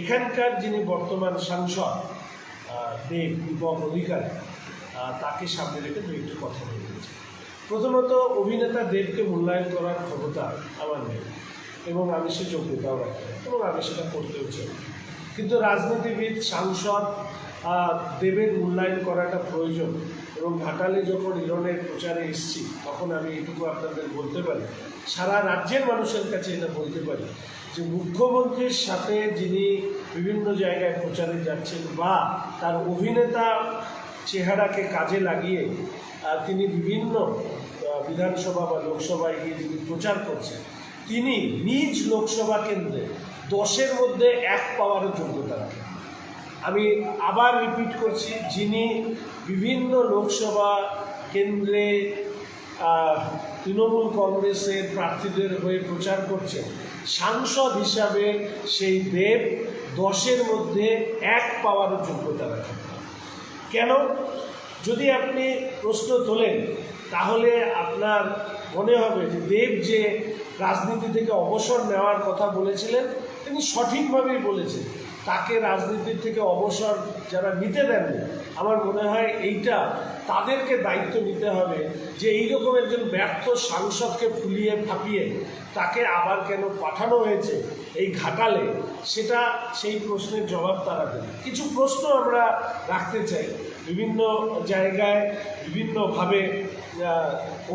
এখানকার যিনি বর্তমান সাংসদ দেব দীপক অধিকারী তাকে সামনে রেখে দু একটি কথা বলেছে প্রথমত, অভিনেতা দেবকে মূল্যায়ন করার ক্ষমতা আমার নেই এবং আমি সে যোগ্যতাও রাখি এবং আমি সেটা করতেও চাই। কিন্তু রাজনীতিবিদ, সাংসদ দেবের মূল্যায়ন করাটা প্রয়োজন এবং ঘাটালে যখন ইরনের প্রচারে এসেছি, তখন আমি এটুকু আপনাদের বলতে পারি, সারা রাজ্যের মানুষের কাছে এটা বলতে পারি যে মুখ্যমন্ত্রীর সাথে যিনি বিভিন্ন জায়গায় প্রচারে যাচ্ছেন বা তার অভিনেতা চেহারাকে কাজে লাগিয়ে তিনি বিভিন্ন বিধানসভা বা লোকসভায় গিয়ে যিনি প্রচার করছেন, তিনি নিজ লোকসভা কেন্দ্রে দশের মধ্যে এক পাওয়ারও যোগ্যতা রাখেন। আমি আবার রিপিট করছি, যিনি বিভিন্ন লোকসভা কেন্দ্রে তৃণমূল কংগ্রেসের প্রার্থীদের হয়ে প্রচার করছেন সাংসদ হিসাবে সেই দেব দশের মধ্যে এক পাওয়ার যোগ্যতা রাখেন কেন? যদি আপনি প্রশ্ন তোলেন, তাহলে আপনার মনে হবে যে দেব যে রাজনীতি থেকে অবসর নেওয়ার কথা বলেছিলেন, তিনি সঠিকভাবেই বলেছেন। তাকে রাজনীতির থেকে অবসর যারা নিতে দেননি আমার মনে হয় এইটা তাদেরকে দায়িত্ব নিতে হবে যে এইরকম একজন ব্যর্থ সাংসদকে ফুলিয়ে ফাঁপিয়ে তাকে আবার কেন পাঠানো হয়েছে, এই ঘাটালে, সেটা সেই প্রশ্নের জবাব তারা দেবে। কিছু প্রশ্ন আমরা রাখতে চাই। বিভিন্ন জায়গায় বিভিন্নভাবে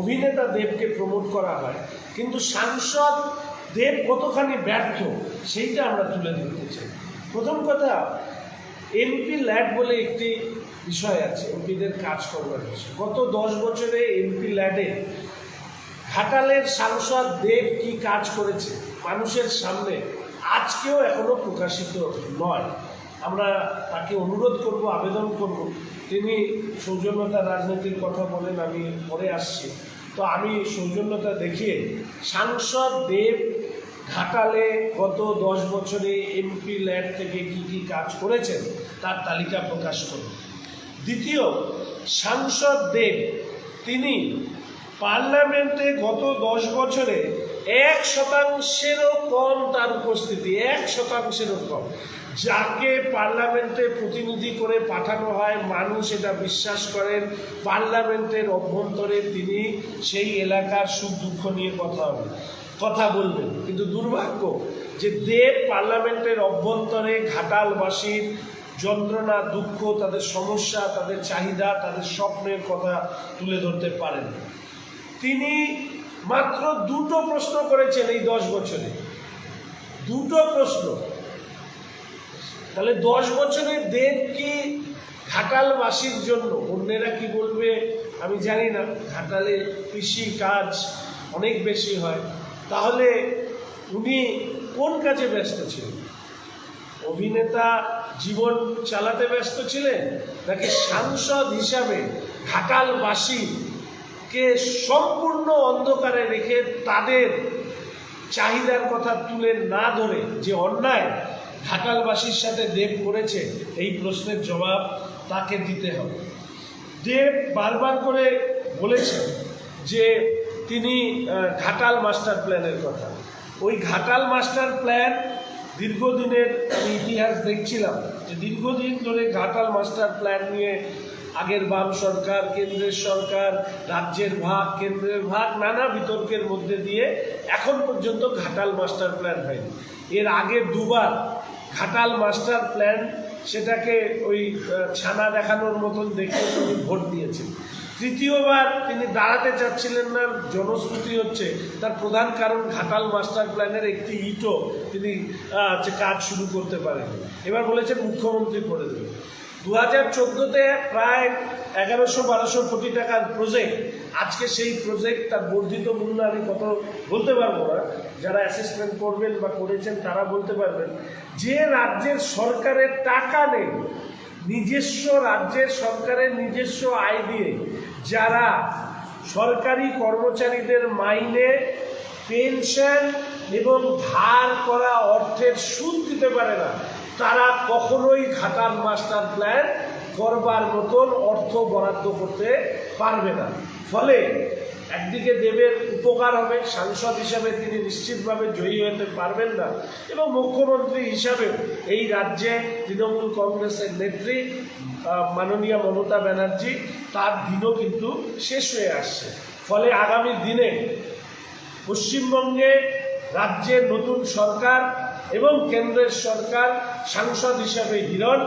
অভিনেতা দেবকে প্রমোট করা হয়, কিন্তু সাংসদ দেব কতখানি ব্যর্থ, সেইটা আমরা তুলে ধরতে চাই। প্রথম কথা এমপি ল্যাড বলে একটি বিষয় আছে এমপিদের কাজ করবার বিষয়। গত দশ বছরে এমপি ল্যাডে ঘাটালের সাংসদ দেব কি কাজ করেছে, মানুষের সামনে আজকেও এখনও প্রকাশিত নয়। আমরা তাকে অনুরোধ করব, আবেদন করব। তিনি সৌজন্যতা রাজনীতির কথা বলেন, আমি পরে আসছি। তো আমি সৌজন্যতা দেখিয়ে সাংসদ দেব ঘাটালে গত দশ বছরে এমপি ল্যাড থেকে কি কি কাজ করেছেন তার তালিকা প্রকাশ করব দ্বিতীয়, সাংসদ দেব, তিনি পার্লামেন্টে গত দশ বছরে এক শতাংশেরও কম তার উপস্থিতি, এক শতাংশেরও কম। যাকে পার্লামেন্টে প্রতিনিধি করে পাঠানো হয়, মানুষ এটা বিশ্বাস করেন, পার্লামেন্টের অভ্যন্তরে তিনি সেই এলাকার সুখ দুঃখ নিয়ে কথা হবে কথা বলবেন, কিন্তু দুর্ভাগ্য যে দেব পার্লামেন্টের অভ্যন্তরে ঘাটালবাসীর যন্ত্রণা, দুঃখ, তাদের সমস্যা, তাদের চাহিদা, তাদের স্বপ্নের কথা তুলে ধরতে পারেন। তিনি মাত্র দুটো প্রশ্ন করেছেন এই দশ বছরে। দুটো প্রশ্ন। তাহলে দশ বছরে দেব কি ঘাটালবাসীর জন্য, অন্যেরা কি বলবে আমি জানি না, ঘাটালে কৃষি কাজ অনেক বেশি হয়। তাহলে উনি কোন কাজে ব্যস্ত ছিলেন? অভিনেতা জীবন চালাতে ব্যস্ত ছিলেন নাকি সাংসদ হিসাবে ঘাটালবাসীকে সম্পূর্ণ অন্ধকারে রেখে তাদের চাহিদার কথা তুলে না ধরে যে অন্যায় ঘাটালবাসীর সাথে দেব করেছে, এই প্রশ্নের জবাব তাকে দিতে হবে। দেব বারবার করে বলেছেন যে তিনি ঘাটাল মাস্টার প্ল্যানের কথা। ওই ঘাটাল মাস্টার প্ল্যান দীর্ঘদিনের ইতিহাস দেখছিলাম যে দীর্ঘদিন ধরে ঘাটাল মাস্টার প্ল্যান নিয়ে আগের বাম সরকার, কেন্দ্রের সরকার, রাজ্যের ভাগ, কেন্দ্রের ভাগ, নানা বিতর্কের মধ্যে দিয়ে এখন পর্যন্ত ঘাটাল মাস্টার প্ল্যান হয়নি। এর আগে দুবার ঘাটাল মাস্টার প্ল্যান সেটাকে ওই ছানা দেখানোর মতন দেখে ভোট দিয়েছেন। তৃতীয়বার তিনি দাঁড়াতে চাচ্ছিলেন না, জনশ্রুতি হচ্ছে। তার প্রধান কারণ ঘাটাল মাস্টার প্ল্যানের একটি ইটও তিনি কাজ শুরু করতে পারেন এবার বলেছেন মুখ্যমন্ত্রী করে দেবে দু হাজার চোদ্দোতে প্রায় এগারোশো বারোশো কোটি টাকার প্রজেক্ট আজকে সেই প্রজেক্ট তার বর্ধিত মূল্য আমি কত বলতে পারব না। যারা অ্যাসেসমেন্ট করবেন বা করেছেন তারা বলতে পারবেন, যে রাজ্যের সরকারের টাকা নেই, নিজস্ব রাজ্যের সরকারের নিজস্ব আয় দিয়ে যারা সরকারি কর্মচারীদের মাইনে, পেনশন এবং ধার করা অর্থের সুদ দিতে পারে না, তারা কখনোই ঘাটাল মাস্টার প্ল্যান করবার মতন অর্থ বরাদ্দ করতে পারবে না। ফলে একদিকে দেবের উপকার হবে, সাংসদ হিসাবে তিনি নিশ্চিতভাবে জয়ী হতে পারবেন না। এবং মুখ্যমন্ত্রী হিসাবে এই রাজ্যে তৃণমূল কংগ্রেসের নেত্রী মাননীয় মমতা ব্যানার্জি, তার দিনও কিন্তু শেষ হয়ে আসছে। ফলে আগামী দিনে পশ্চিমবঙ্গে রাজ্যের নতুন সরকার এবং কেন্দ্রের সরকার, সাংসদ হিসাবে হিরণ,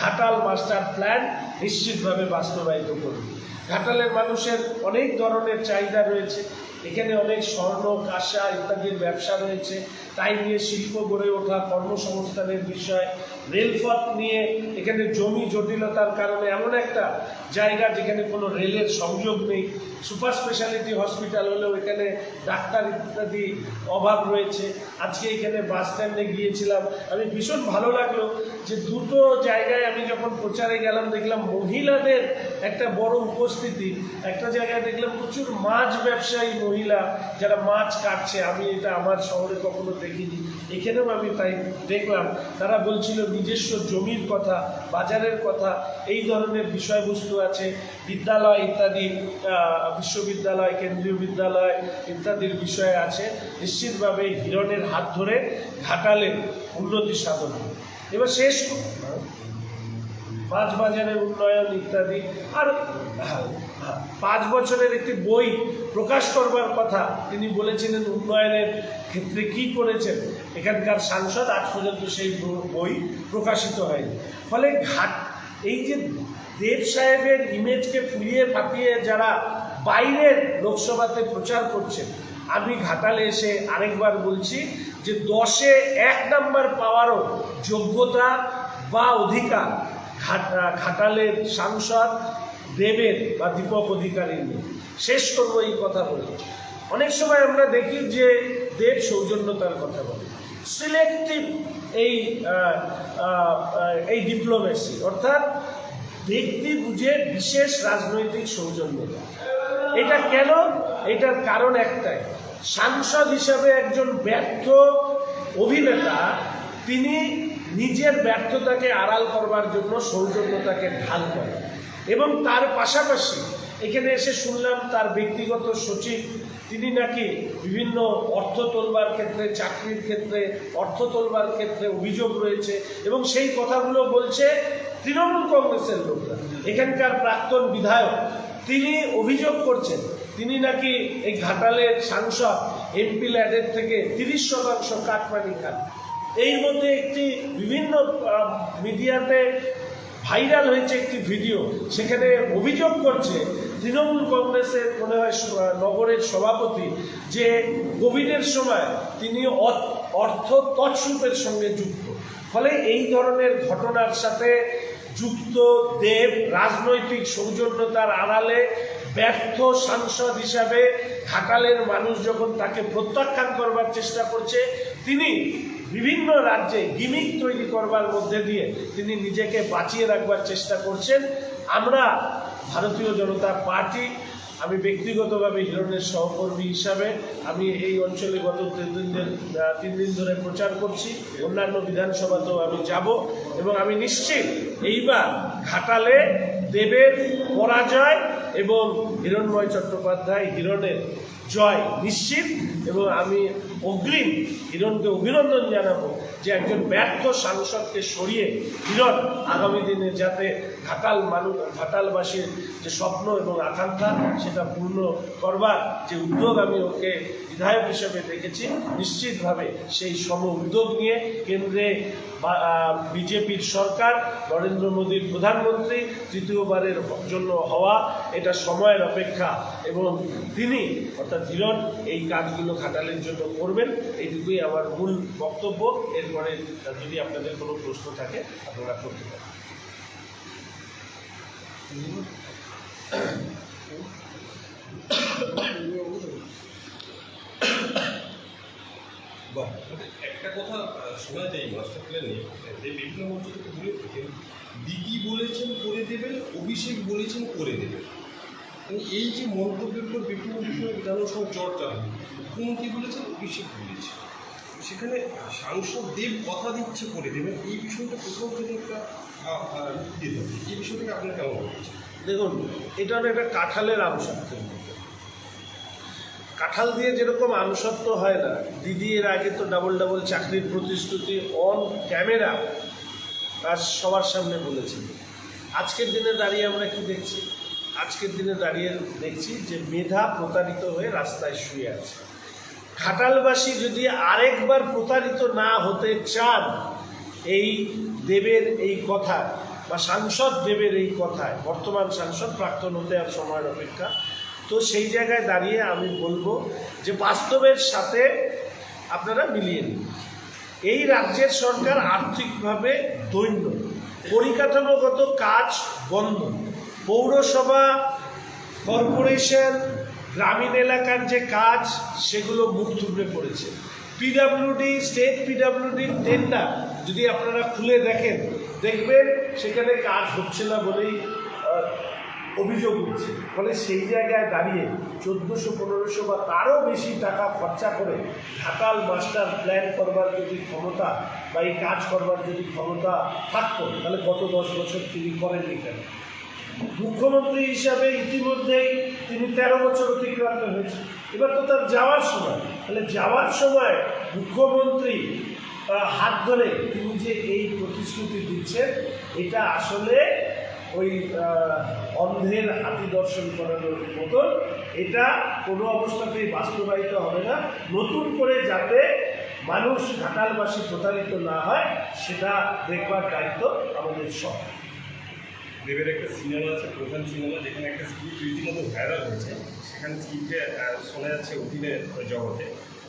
ঘাটাল মাস্টার প্ল্যান নিশ্চিতভাবে বাস্তবায়িত করবে। ঘাটালের মানুষের অনেক ধরনের চাহিদা রয়েছে। এখানে অনেক স্বর্ণ, কাঁসা ইত্যাদির ব্যবসা রয়েছে। তাই নিয়ে শিল্প গড়ে ওঠা কর্মসংস্থানের বিষয় রেলপথ নিয়ে এখানে জমি জটিলতার কারণে এমন একটা জায়গা যেখানে কোনো রেলের সংযোগ নেই। সুপার স্পেশালিটি হসপিটাল হলেও এখানে ডাক্তার ইত্যাদি অভাব রয়েছে। আজকে এখানে বাস স্ট্যান্ডে গিয়েছিলাম। আমি ভীষণ ভালো লাগল যে দুটো জায়গায় আমি যখন প্রচারে গেলাম, দেখলাম মহিলাদের একটা বড় উপস্থিতি। একটা জায়গায় দেখলাম প্রচুর মাছ ব্যবসায়ী মহিলা যারা মাছ কাটছে। আমি এটা আমার শহরে কখনো দেখিনি। এখানেও আমি তাই দেখলাম। তারা বলছিল নিজস্ব জমির কথা, বাজারের কথা, এই ধরনের বিষয়বস্তু আছে বিদ্যালয় ইত্যাদি বিশ্ববিদ্যালয়, কেন্দ্রীয় বিদ্যালয় ইত্যাদির বিষয় আছে নিশ্চিতভাবে হিরণের হাত ধরে ঘাটালে উন্নতি সাধন। এবার শেষ মাছ বাজারের উন্নয়ন ইত্যাদি, আর পাঁচ বছরের একটি বই প্রকাশ করবার কথা তিনি বলেছিলেন উন্নয়নের ক্ষেত্রে কি করেছেন। এখানকার সাংসদ আজ পর্যন্ত সেই বই প্রকাশিত হয়নি। ফলে ঘাট এই যে দেব সাহেবের ইমেজকে ফুলিয়ে ফাঁপিয়ে যারা বাইরের লোকসভাতে প্রচার করছেন, আমি ঘাটালে এসে আরেকবার বলছি যে দশে এক নাম্বার পাওয়ারও যোগ্যতা বা অধিকার ঘাটালের সাংসদ দেবের বা দীপক অধিকারীর নেই শেষ করব এই কথা বলে। অনেক সময় আমরা দেখি যে দেব সৌজন্যতার কথা বলে। সিলেক্টিভ এই এই ডিপ্লোমেসি অর্থাৎ ব্যক্তি বুঝে বিশেষ রাজনৈতিক সৌজন্যতা। এটা কেন? এটার কারণ একটাই। সাংসদ হিসাবে একজন ব্যর্থ অভিনেতা, তিনি নিজের ব্যর্থতাকে আড়াল করবার জন্য সৌজন্যতাকে ঢাল করে। এবং তার পাশাপাশি এখানে এসে শুনলাম তার ব্যক্তিগত সচিব, তিনি নাকি বিভিন্ন অর্থ তোলবার ক্ষেত্রে, চাকরির ক্ষেত্রে, অর্থ তোলবার ক্ষেত্রে অভিযোগ রয়েছে এবং সেই কথাগুলো বলছে তৃণমূল কংগ্রেসের লোকরা। এখানকার প্রাক্তন বিধায়ক, তিনি অভিযোগ করছেন, তিনি নাকি এই ঘাটালের সাংসদ, এমপি ল্যাডের থেকে তিরিশ শতাংশ কাটমানি খান। এই মধ্যে একটি বিভিন্ন মিডিয়াতে ভাইরাল হয়েছে একটি ভিডিও। সেখানে অভিযোগ করছে তৃণমূল কংগ্রেসের মনে হয় নগরের সভাপতি যে কোভিডের সময় তিনি অর্থ তৎসুপের সঙ্গে যুক্ত। ফলে এই ধরনের ঘটনার সাথে যুক্ত দেব রাজনৈতিক সৌজন্যতার আড়ালে ব্যর্থ সাংসদ হিসাবে ঘাটালের মানুষ যখন তাকে প্রত্যাখ্যান করবার চেষ্টা করছে, তিনি বিভিন্ন রাজ্যে গিমিক তৈরি করবার মধ্যে দিয়ে তিনি নিজেকে বাঁচিয়ে রাখবার চেষ্টা করছেন। আমরা ভারতীয় জনতা পার্টি, আমি ব্যক্তিগতভাবে হিরণের সহকর্মী হিসাবে আমি এই অঞ্চলে গত তিন দিন তিন দিন ধরে প্রচার করছি, অন্যান্য বিধানসভাতেও আমি যাব এবং আমি নিশ্চিত এইবার ঘাটালে দেবের পরাজয় এবং হিরণময় চট্টোপাধ্যায় হিরণের জয় নিশ্চিত এবং আমি অগ্রিম হিরণকে অভিনন্দন জানাব যে একজন ব্যর্থ সাংসদকে সরিয়ে হিরণ আগামী দিনে যাতে ঘাটাল মানুষ ঘাটালবাসীর যে স্বপ্ন এবং আকাঙ্ক্ষা সেটা পূর্ণ করবার যে উদ্যোগ আমি ওকে বিধায়ক হিসেবে দেখেছি, নিশ্চিতভাবে সেই সম উদ্যোগ নিয়ে কেন্দ্রে বিজেপির সরকার, নরেন্দ্র মোদীর প্রধানমন্ত্রী তৃতীয়বারের জন্য হওয়া এটা সময়ের অপেক্ষা এবং তিনি অর্থাৎ ধীরন এই কাজগুলো খাটালের জন্য করবেন, এইটুকুই আমার মূল বক্তব্য। এরপরে যদি আপনাদের কোনো প্রশ্ন থাকে, আপনারা করতে পারেন। একটা কথা শোনা যায় মাস্টার প্ল্যানে বিভিন্ন মঞ্চ থেকে বলে থাকেন দিদি বলেছেন করে দেবেন, অভিষেক বলেছেন করে দেবেন। এই যে মন্তব্যের পর বিভিন্ন বিষয়ে সময় চর্চা মুখ্যমন্ত্রী বলেছেন অভিষেক বলেছে সেখানে সাংসদ দেব কথা দিচ্ছে করে দেবেন এই বিষয়টা কোথাও থেকে একটা দিতে হবে এই বিষয়টাকে আপনার কেমন হচ্ছে দেখুন, এটা একটা কাঁঠালের আনুষত্ব কাঁঠাল দিয়ে যেরকম আনুষত্ব হয় না, দিদি এর আগে তো ডাবল ডাবল চাকরির প্রতিশ্রুতি অন ক্যামেরা আর সবার সামনে বলেছিল। আজকের দিনে দাঁড়িয়ে আমরা কি দেখছি? আজকের দিনে দাঁড়িয়ে দেখছি যে মেধা প্রতারিত হয়ে রাস্তায় শুয়ে আছে। খাটালবাসী যদি আরেকবার প্রতারিত না হতে চান, এই দেবের এই কথা বা সাংসদ দেবের এই কথায় বর্তমান সাংসদ, প্রাক্তন হতে আর সময়ের অপেক্ষা, তো সেই জায়গায় দাঁড়িয়ে আমি বলব যে বাস্তবের সাথে আপনারা মিলিয়ে নিন। এই রাজ্যের সরকার আর্থিকভাবে দৈন্য, পরিকাঠামোগত কাজ বন্ধ। পৌরসভা, কর্পোরেশন, গ্রামীণ এলাকার যে কাজ, সেগুলো মুখ থুবড়ে পড়েছে। পিডাব্লিউডি স্টেট পিডাব্লিউডির টেন্ডার যদি আপনারা খুলে দেখেন, দেখবেন সেখানে কাজ হচ্ছে না বলেই অভিযোগ উঠছে। ফলে সেই জায়গায় দাঁড়িয়ে চোদ্দোশো, পনেরোশো বা তারও বেশি টাকা খরচা করে ঘাটাল মাস্টার প্ল্যান করবার যদি ক্ষমতা বা এই কাজ করবার যদি ক্ষমতা থাকতো, তাহলে গত দশ বছর তিনি করেননি কেন? মুখ্যমন্ত্রী হিসাবে ইতিমধ্যেই তিনি তেরো বছর অতিক্রান্ত হয়েছে এবার তো তার যাওয়ার সময়। তাহলে যাওয়ার সময় মুখ্যমন্ত্রী হাত ধরে তিনি যে এই প্রতিশ্রুতি দিচ্ছেন, এটা আসলে ওই অন্ধের হাতি দর্শন করানোর মতন, এটা কোনো অবস্থাতেই বাস্তবায়িত হবে না। নতুন করে যাতে মানুষ ঘাটালবাসী প্রতারিত না হয়, সেটা দেখবার দায়িত্ব আমাদের সব দেবের একটা সিনেমা আছে, প্রধান সিনেমা, যেখানে একটা স্ক্রিপ্ট রীতিমতো ভাইরাল হয়েছে। সেখানে স্ক্রিপ্টে শোনা যাচ্ছে অভিনয়ের জগতে।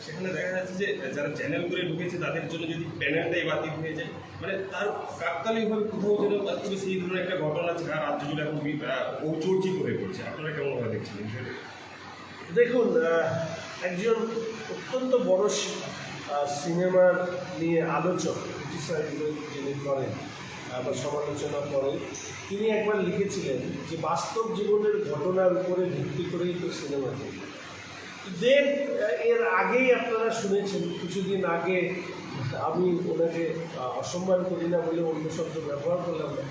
সেখানে দেখা যাচ্ছে যে, যারা চ্যানেল করে ঢুকেছে, তাদের জন্য যদি প্যানেলটাই বাতিল হয়ে যায় মানে তার কাকতালীয়ভাবে কোথাও যেন বাস্তবে সেই ধরনের একটা ঘটনা ছাড়া রাজ্য জুড়ে এখন ঔচর্চিত হয়ে পড়ছে। আপনারা কেমনভাবে দেখছেন বিষয়টা? দেখুন একজন অত্যন্ত বড় সিনেমা নিয়ে আলোচক যিনি করেন বা সমালোচনা করেন। তিনি একবার লিখেছিলেন যে, বাস্তব জীবনের ঘটনার উপরে ভিত্তি করেই তো সিনেমা দেব এর আগেই আপনারা শুনেছেন, কিছুদিন আগে আমি ওনাকে অসম্মান করি না বলে অন্য শব্দ ব্যবহার করলাম না।